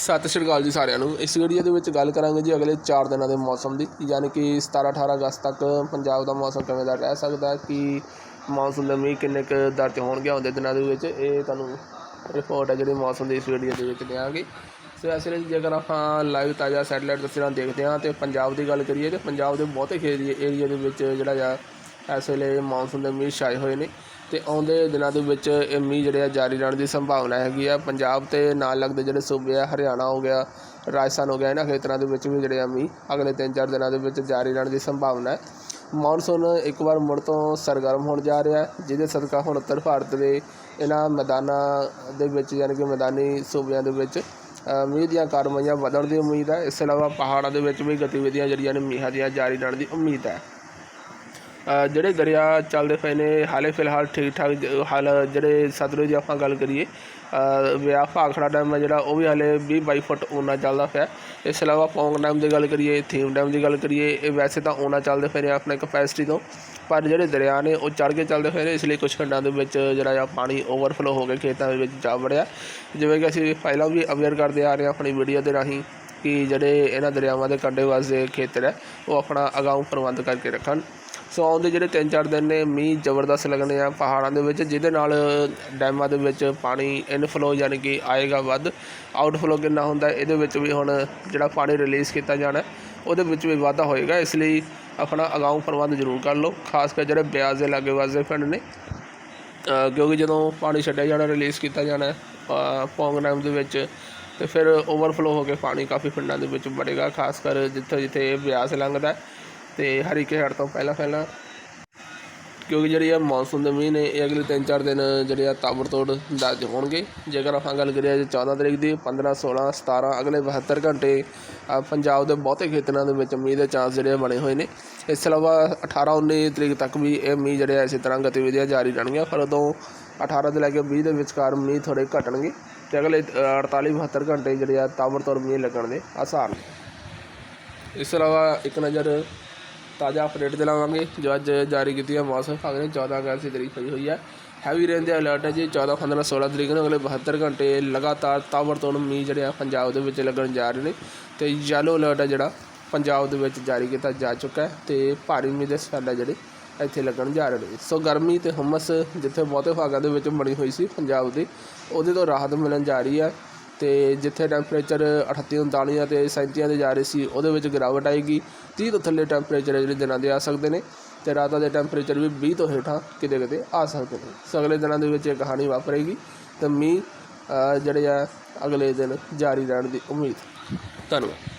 ਸਤਿ ਸ਼੍ਰੀ ਅਕਾਲ ਜੀ ਸਾਰਿਆਂ ਨੂੰ। ਇਸ ਵੀਡੀਓ ਦੇ ਵਿੱਚ ਗੱਲ ਕਰਾਂਗੇ ਜੀ ਅਗਲੇ 4 ਦਿਨਾਂ ਦੇ ਮੌਸਮ ਦੀ। ਯਾਨੀ ਕਿ 17 18 ਅਗਸਤ ਤੱਕ ਪੰਜਾਬ ਦਾ ਮੌਸਮ ਕਿਵੇਂ ਦਾ ਰਹਿ ਸਕਦਾ ਕਿ ਮੌਨਸੂਨ ਦੇ ਮੀਂਹ ਕਿੰਨੇ ਕੁ ਦਰਜ ਹੋਣਗੇ ਆਉਂਦੇ ਦਿਨਾਂ ਦੇ ਵਿੱਚ, ਇਹ ਤੁਹਾਨੂੰ ਰਿਪੋਰਟ ਹੈ ਜਿਹੜੀ ਮੌਸਮ ਦੀ ਇਸ ਵੀਡੀਓ ਦੇ ਵਿੱਚ ਦਿਆਂਗੇ। ਸੋ ਇਸ ਲਈ ਜੇਕਰ ਆਪਾਂ ਲਾਈਵ ਤਾਜ਼ਾ ਸੈਟੇਲਾਈਟ ਤਸਵੀਰਾਂ ਦੇਖਦੇ ਹਾਂ ਤੇ ਪੰਜਾਬ ਦੀ ਗੱਲ ਕਰੀਏ ਤੇ ਪੰਜਾਬ ਦੇ ਬਹੁਤੇ ਏਰੀਏ ਏਰੀਆ ਦੇ ਵਿੱਚ ਜਿਹੜਾ ਆ ਇਸ ਵੇਲੇ ਮੌਨਸੂਨ ਦੇ ਮੀਂਹ ਛਾਏ ਹੋਏ ਨੇ ਤੇ ਆਉਂਦੇ ਦਿਨਾਂ ਦੇ ਵਿੱਚ ਇਹ ਮੀਂਹ ਜਿਹੜੇ ਆ ਜਾਰੀ ਰਹਿਣ ਦੀ ਸੰਭਾਵਨਾ ਹੈਗੀ ਆ। ਪੰਜਾਬ ਤੇ ਨਾਲ ਲੱਗਦੇ ਜਿਹੜੇ ਸੂਬੇ ਆ, ਹਰਿਆਣਾ ਹੋ ਗਿਆ, ਰਾਜਸਥਾਨ ਹੋ ਗਿਆ, ਇਹਨਾਂ ਖੇਤਰਾਂ ਦੇ ਵਿੱਚ ਵੀ ਜਿਹੜੇ ਆ ਮੀਂਹ ਅਗਲੇ 3-4 ਦਿਨਾਂ ਦੇ ਵਿੱਚ ਜਾਰੀ ਰਹਿਣ ਦੀ ਸੰਭਾਵਨਾ ਹੈ। ਮੌਨਸੂਨ ਇੱਕ ਵਾਰ ਮੁੜ ਤੋਂ ਸਰਗਰਮ ਹੋਣ ਜਾ ਰਿਹਾ ਹੈ, ਜਿਹਦੇ ਸਦਕਾ ਹੁਣ ਉੱਤਰ ਭਾਰਤ ਦੇ ਇਹਨਾਂ ਮੈਦਾਨਾਂ ਦੇ ਵਿੱਚ ਯਾਨੀ ਕਿ ਮੈਦਾਨੀ ਸੂਬਿਆਂ ਦੇ ਵਿੱਚ ਮੀਂਹ ਦੀਆਂ ਕਾਰਵਾਈਆਂ ਵਧਣ ਦੀ ਉਮੀਦ ਹੈ। ਇਸ ਤੋਂ ਇਲਾਵਾ ਪਹਾੜਾਂ ਦੇ ਵਿੱਚ ਵੀ ਗਤੀਵਿਧੀਆਂ ਜਿਹੜੀਆਂ ਨੇ ਮੀਂਹਾਂ ਦੀਆਂ ਜਾਰੀ ਰਹਿਣ ਦੀ ਉਮੀਦ ਹੈ। ਜਿਹੜੇ ਦਰਿਆ ਚੱਲਦੇ ਪਏ ਨੇ, ਹਾਲੇ ਫਿਲਹਾਲ ਠੀਕ ਠਾਕ ਹਾਲ ਜਿਹੜੇ ਸਤਲੁਜ ਦੀ ਆਪਾਂ ਗੱਲ ਕਰੀਏ ਵਿਆਹ ਭਾਖੜਾ ਡੈਮ ਹੈ ਜਿਹੜਾ, ਉਹ ਵੀ ਹਾਲੇ 20 22 ਫੁੱਟ ਓਨਾ ਚੱਲਦਾ ਪਿਆ। ਇਸ ਤੋਂ ਇਲਾਵਾ ਪੌਂਗ ਡੈਮ ਦੀ ਗੱਲ ਕਰੀਏ, ਥੀਮ ਡੈਮ ਦੀ ਗੱਲ ਕਰੀਏ, ਇਹ ਵੈਸੇ ਤਾਂ ਓਨਾ ਚੱਲਦੇ ਪਏ ਨੇ ਆਪਣੇ ਕਪੈਸਿਟੀ ਤੋਂ, ਪਰ ਜਿਹੜੇ ਦਰਿਆ ਨੇ, ਉਹ ਚੜ੍ਹ ਕੇ ਚੱਲਦੇ ਪਏ ਨੇ, ਇਸ ਲਈ ਕੁਝ ਖੰਡਾਂ ਦੇ ਵਿੱਚ ਜਿਹੜਾ ਆ ਪਾਣੀ ਓਵਰਫਲੋ ਹੋ ਕੇ ਖੇਤਾਂ ਦੇ ਵਿੱਚ ਜਾ ਵੜਿਆ। ਜਿਵੇਂ ਕਿ ਅਸੀਂ ਪਹਿਲਾਂ ਵੀ ਅਵੇਅਰ ਕਰਦੇ ਆ ਰਹੇ ਹਾਂ ਆਪਣੀ ਵੀਡੀਓ ਦੇ ਰਾਹੀਂ ਕਿ ਜਿਹੜੇ ਇਹਨਾਂ ਦਰਿਆਵਾਂ ਦੇ ਕੰਢੇ ਵਾਸਤੇ ਖੇਤਰ ਹੈ, ਉਹ ਆਪਣਾ ਅਗਾਊਂ ਪ੍ਰਬੰਧ ਕਰਕੇ ਰੱਖਣ। ਸੋ ਆਉਂਦੇ ਜਿਹੜੇ 3-4 ਦਿਨ ਨੇ, ਮੀਂਹ ਜ਼ਬਰਦਸਤ ਲੱਗਣੇ ਆ ਪਹਾੜਾਂ ਦੇ ਵਿੱਚ, ਜਿਹਦੇ ਨਾਲ ਡੈਮਾਂ ਦੇ ਵਿੱਚ ਪਾਣੀ ਇਨਫਲੋ ਯਾਨੀ ਕਿ ਆਏਗਾ ਵੱਧ। ਆਊਟਫਲੋ ਕਿੰਨਾ ਹੁੰਦਾ, ਇਹਦੇ ਵਿੱਚ ਵੀ ਹੁਣ ਜਿਹੜਾ ਪਾਣੀ ਰਿਲੀਜ਼ ਕੀਤਾ ਜਾਣਾ, ਉਹਦੇ ਵਿੱਚ ਵੀ ਵਾਧਾ ਹੋਏਗਾ। ਇਸ ਲਈ ਆਪਣਾ ਅਗਾਊਂ ਪ੍ਰਬੰਧ ਜ਼ਰੂਰ ਕਰ ਲਓ, ਖਾਸ ਕਰ ਜਿਹੜੇ ਬਿਆਸ ਦੇ ਲਾਗੇ ਵਾਸਤੇ ਪਿੰਡ ਨੇ। ਕਿਉਂਕਿ ਜਦੋਂ ਪਾਣੀ ਛੱਡਿਆ ਜਾਣਾ ਰਿਲੀਜ਼ ਕੀਤਾ ਜਾਣਾ ਪੌਂਗ ਡੈਮ ਦੇ ਵਿੱਚ, ਤੇ ਫਿਰ ਓਵਰਫਲੋ ਹੋ ਕੇ ਪਾਣੀ ਕਾਫੀ ਪਿੰਡਾਂ ਦੇ ਵਿੱਚ ਵੜੇਗਾ, ਖਾਸ ਕਰ ਜਿੱਥੇ ਜਿੱਥੇ ਇਹ ਬਿਆਸ ਲੰਘਦਾ। ਤੇ ਹਰੀਕੇ ਹੜ ਤੋਂ ਪਹਿਲਾਂ ਪਹਿਲਾਂ, ਕਿਉਂਕਿ ਜਿਹੜੀ ਆ ਮੌਨਸੂਨ ਦੇ ਮੀਂਹ ਨੇ ਇਹ ਅਗਲੇ 3-4 ਦਿਨ ਜਿਹੜੇ ਆ ਤਾਬੜਤੋੜ ਦਰਜ ਹੋਣਗੇ। ਜੇਕਰ ਆਪਾਂ ਗੱਲ ਕਰੀਏ ਅੱਜ 14 ਤਰੀਕ ਦੀ 15 16 17 ਅਗਲੇ 72 ਘੰਟੇ ਪੰਜਾਬ ਦੇ ਬਹੁਤੇ ਖੇਤਰਾਂ ਦੇ ਵਿੱਚ ਮੀਂਹ ਦੇ ਚਾਂਸ ਜਿਹੜੇ ਆ ਬਣੇ ਹੋਏ ਨੇ। ਇਸ ਤੋਂ ਇਲਾਵਾ 18 19 ਤਰੀਕ ਤੱਕ ਵੀ ਇਹ ਮੀਂਹ ਜਿਹੜੇ ਆ ਇਸੇ ਤਰ੍ਹਾਂ ਗਤੀਵਿਧੀਆਂ ਜਾਰੀ ਰਹਿਣਗੀਆਂ। ਪਰ ਉਦੋਂ 18 ਤੋਂ ਲੈ ਕੇ 20 ਦੇ ਵਿਚਕਾਰ ਮੀਂਹ ਥੋੜੇ ਘਟਣਗੇ ਤੇ ਅਗਲੇ 48 72 ਘੰਟੇ ਜਿਹੜੇ ਆ ਤਾਬੜਤੋੜ ਮੀਂਹ ਲੱਗਣ ਦੇ ਆਸਾਰ ਨੇ। ਇਸ ਤੋਂ ਇਲਾਵਾ ਇੱਕ ਨਜ਼ਰ ਤਾਜ਼ਾ ਅਪਡੇਟ ਦਿਲਾਵਾਂਗੇ, ਜੋ ਅੱਜ ਜਾਰੀ ਕੀਤੀ ਹੈ ਮੌਸਮ ਵਿਭਾਗ ਨੇ 14 ਅਗਸਤ ਦੀ ਤਰੀਕ ਪਈ ਹੋਈ ਹੈ। ਹੈਵੀ ਰੇਨ ਦੇ ਅਲਰਟ ਹੈ ਜੀ 14 15 16 ਤਰੀਕ ਨੂੰ ਅਗਲੇ 72 ਘੰਟੇ ਲਗਾਤਾਰ ਤਾਬੜਤੋੜ ਮੀਂਹ ਜਿਹੜੇ ਆ ਪੰਜਾਬ ਦੇ ਵਿੱਚ ਲੱਗਣ ਜਾ ਰਹੇ ਨੇ ਤੇ ਯੈਲੋ ਅਲਰਟ ਹੈ ਜਿਹੜਾ ਪੰਜਾਬ ਦੇ ਵਿੱਚ ਜਾਰੀ ਕੀਤਾ ਜਾ ਚੁੱਕਾ ਹੈ ਤੇ ਭਾਰੀ ਮੀਂਹ ਦੇ ਸੈੱਲ ਜਿਹੜੇ ਇੱਥੇ ਲੱਗਣ ਜਾ ਰਹੇ ਨੇ। ਸੋ ਗਰਮੀ ਤੇ ਹਮਸ ਜਿੱਥੇ ਬਹੁਤੇ ਭਾਗਾਂ ਦੇ ਵਿੱਚ ਬਣੀ ਹੋਈ ਸੀ ਪੰਜਾਬ ਦੀ, ਉਹਦੇ ਤੋਂ ਰਾਹਤ ਮਿਲਣ ਜਾ ਰਹੀ ਹੈ। ਤੇ ਜਿੱਥੇ ਟੈਂਪਰੇਚਰ 38 39 ਅਤੇ 37 'ਤੇ ਜਾ ਰਹੇ ਸੀ, ਉਹਦੇ ਵਿੱਚ ਗਿਰਾਵਟ ਆਏਗੀ। 30 ਤੋਂ ਥੱਲੇ ਟੈਂਪਰੇਚਰ ਜਿਹੜੇ ਦਿਨਾਂ ਦੇ ਆ ਸਕਦੇ ਨੇ ਤੇ ਰਾਤਾਂ ਦੇ ਟੈਂਪਰੇਚਰ ਵੀ 20 ਤੋਂ ਹੇਠਾਂ ਕਿਤੇ ਕਿਤੇ ਆ ਸਕਦੇ ਨੇ। ਸੋ ਅਗਲੇ ਦਿਨਾਂ ਦੇ ਵਿੱਚ ਇਹ ਕਹਾਣੀ ਵਾਪਰੇਗੀ ਤੇ ਮੀਂਹ ਜਿਹੜੇ ਆ ਅਗਲੇ ਦਿਨ ਜਾਰੀ ਰਹਿਣ ਦੀ ਉਮੀਦ। ਧੰਨਵਾਦ।